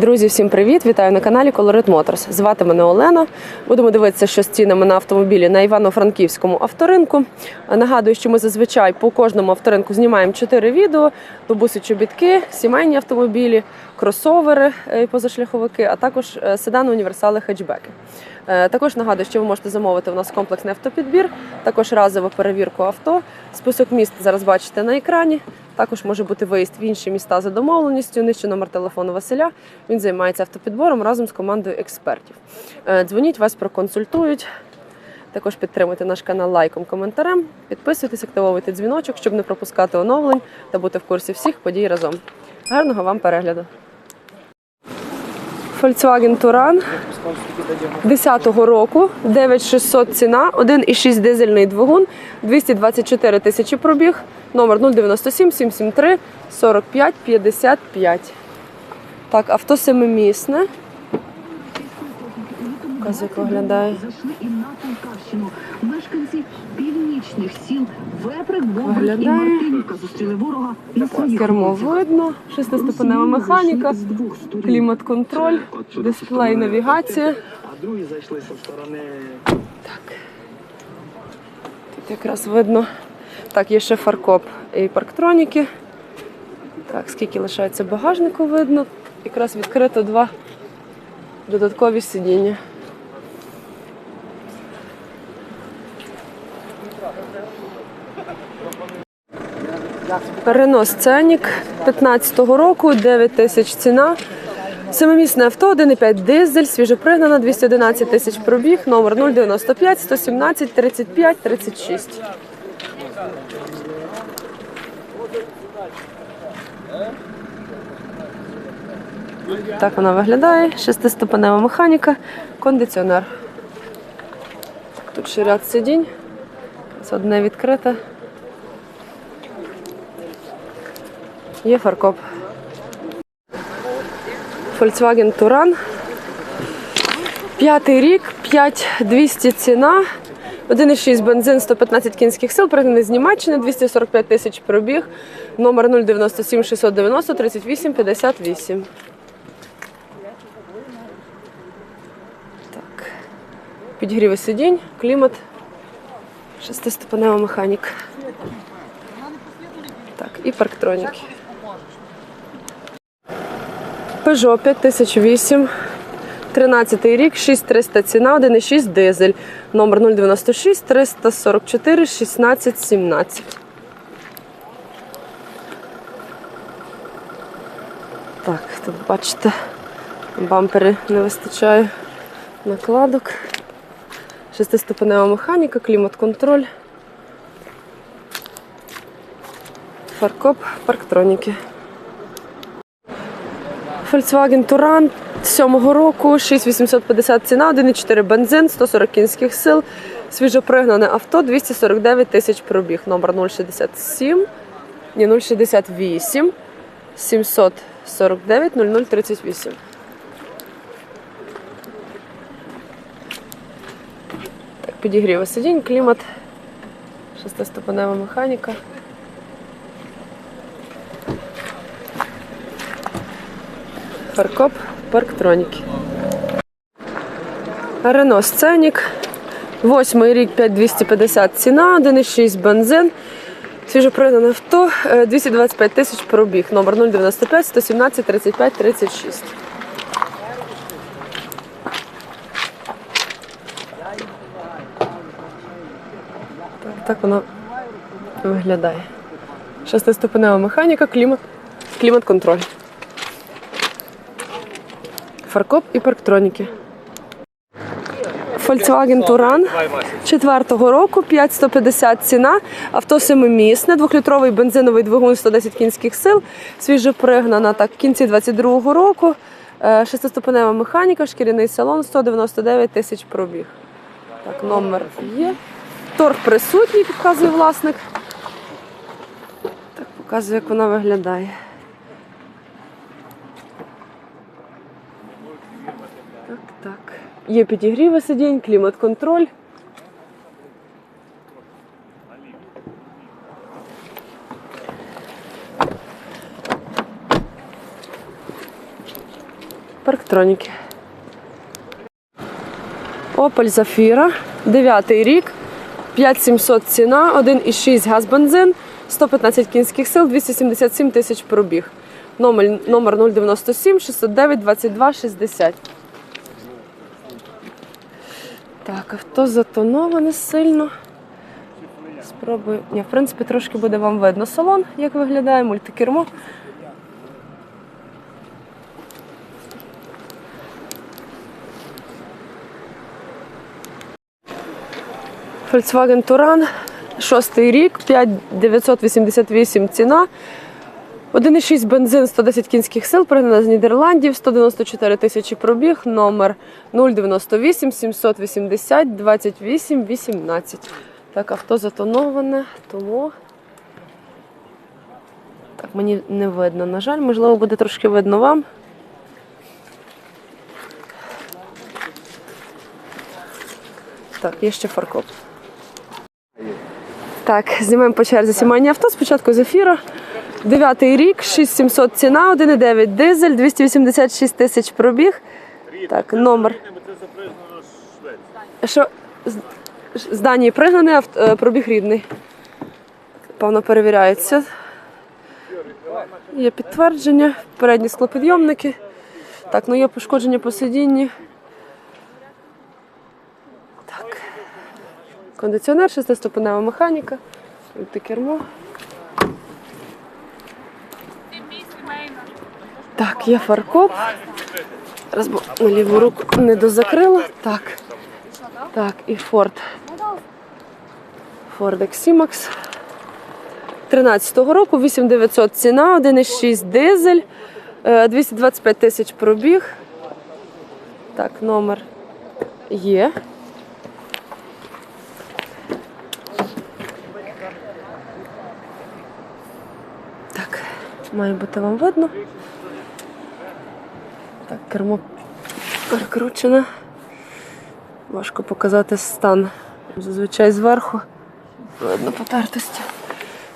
Друзі, всім привіт! Вітаю на каналі Colorit Motors. Звати мене Олена. Будемо дивитися, що з цінами на автомобілі на Івано-Франківському авторинку. Нагадую, що ми зазвичай по кожному авторинку знімаємо 4 відео: бабусі чобітки, сімейні автомобілі, кросовери, е, позашляховики, а також е, седани, універсали, хетчбеки. Е, Також нагадую, що ви можете замовити у нас комплексний автопідбір, також разову перевірку авто. Список міст зараз бачите на екрані. Також може бути виїзд в інші міста за домовленістю. Нижче номер телефону Василя. Він займається автопідбором разом з командою експертів. Е, Дзвоніть, вас проконсультують. Також підтримуйте наш канал лайком, коментарем. Підписуйтесь, активовуйте дзвіночок, щоб не пропускати оновлень та бути в курсі всіх подій разом. Гарного вам перегляду! Volkswagen Touran 10-го року, 9600 ціна, 1,6 дизельний двигун, 224 тисячі пробіг, номер 097 773 45 55. Так, авто семимісне. Як виглядає. Північних сіл Веприк, Бобрик і Виглядає. Мартинівка зустріли ворога на своїх Кермо видно, шестиступенева механіка, клімат-контроль, дисплей, навігація. А другі зайшли зі сторони Так. Тут якраз видно. Так, є ще фаркоп і парктроніки. Так, скільки лишається багажнику видно. Якраз відкрито два додаткові сидіння. Рено Сценік 15-го року, 9 тисяч ціна. Семимісне авто, 1,5 дизель, свіжопригнана, 211 тисяч пробіг, номер 095 117 35 36. Так вона виглядає. Шестиступенева механіка, кондиціонер. Тут ще ряд сидінь. Ось Одне відкрите. Є фаркоп. Volkswagen Touran. П'ятий рік, 5200 ціна. 1,6 бензин, 115 кінських сил, пригнаний з Німеччини, 245 тисяч пробіг, номер 097 690 38 58. Так. Підігріви сидінь, клімат, шестиступенева механіка. Так, і парктроніки. Peugeot 5008, 13 рік, 6300 ціна, 1,6 дизель. Номер 096 344 16 17. Так, тут бачите, бампери не вистачає накладок. Шестиступенева механіка, клімат-контроль. Фаркоп, парктроніки. Volkswagen Touran 7-го року, 6850 ціна, 1,4 бензин, 140 кінських сил, свіжопригнане авто, 249 тисяч пробіг, номер 067, ні, 068, 749 0038. Так, підігріва сидінь, клімат, шестиступенева механіка. Фаркоп, парктроніки. Рено Сценік. Восьмий рік 5250 ціна, 1,6 бензин. Свіжопригнане авто, е, 225 тисяч пробіг. Номер 095 117 35 36. Так, так воно виглядає. Шестиступенева механіка, клімат, клімат-контроль. Фаркоп і парктроніки. Volkswagen Touran 4-го року, 5150 ціна, авто семимісне, двохлітровий бензиновий двигун 110 кінських сил, свіжопригнана так, в кінці 22-го року, е, шестиступенева механіка, шкіряний салон, 199 тисяч пробіг. Так, номер є. Торг присутній, підказує власник. Так, показує, як вона виглядає. Так, так. Є підігріви сидінь, клімат-контроль. парктроніки. Opel Zafira, 9 рік, 5700 ціна, 1,6 газ бензин, 115 кінських сил, 277 тисяч пробіг. Номер 097 609 22 60. Так, авто затоноване сильно. Спробую. Ні, в принципі, трошки буде вам видно салон, як виглядає, мультикермо. Volkswagen Touran, шостий рік, 5988 ціна. 1,6 бензин 110 кінських сил, пригнана з Нідерландів, 194 тисячі пробіг, номер 098 780 28 18. Так, авто затоноване, тому так, мені не видно, на жаль, можливо, буде трошки видно вам. Так, є ще фаркоп. Так, знімаємо по черзі сімейні авто, спочатку з ефіру. Дев'ятий рік, 6700 ціна, 1,9 дизель, 286 тисяч пробіг. Так, номер. Що з Данії пригнаний, а е, пробіг рідний. Певно, перевіряється. Є підтвердження, передні склопідйомники. Так, ну є пошкодження по сидінні. Так. Кондиціонер, шестиступенева механіка. Кермо. Так, є фаркоп. Раз бо на ліву руку не дозакрила. Так. Так, і Ford. Ford X-Max. 13-го року, 8900 ціна, 1,6 дизель, е, 225 тисяч пробіг. Так, номер є. Так, має бути вам видно. Кермо перекручене. Важко показати стан. Зазвичай зверху. Видно потертості.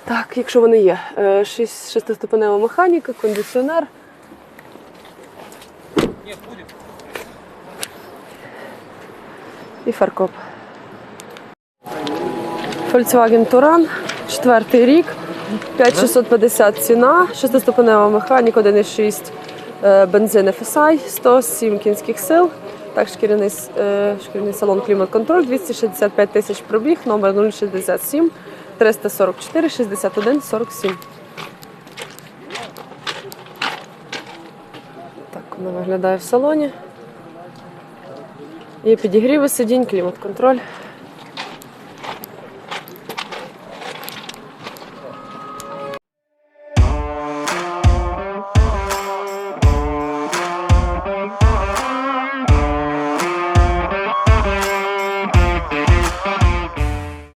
Так, якщо вони є. Е, Шестиступенева механіка, кондиціонер. І фаркоп. Volkswagen Touran, четвертий рік, 5650 ціна, шестиступенева механіка, 1,6 е, бензин FSI, 107 кінських сил. Так, шкіряний, е, шкіряний салон клімат-контроль, 265 тисяч пробіг, номер 067 344 61 47. Так воно виглядає в салоні. Є підігріви сидінь, клімат-контроль.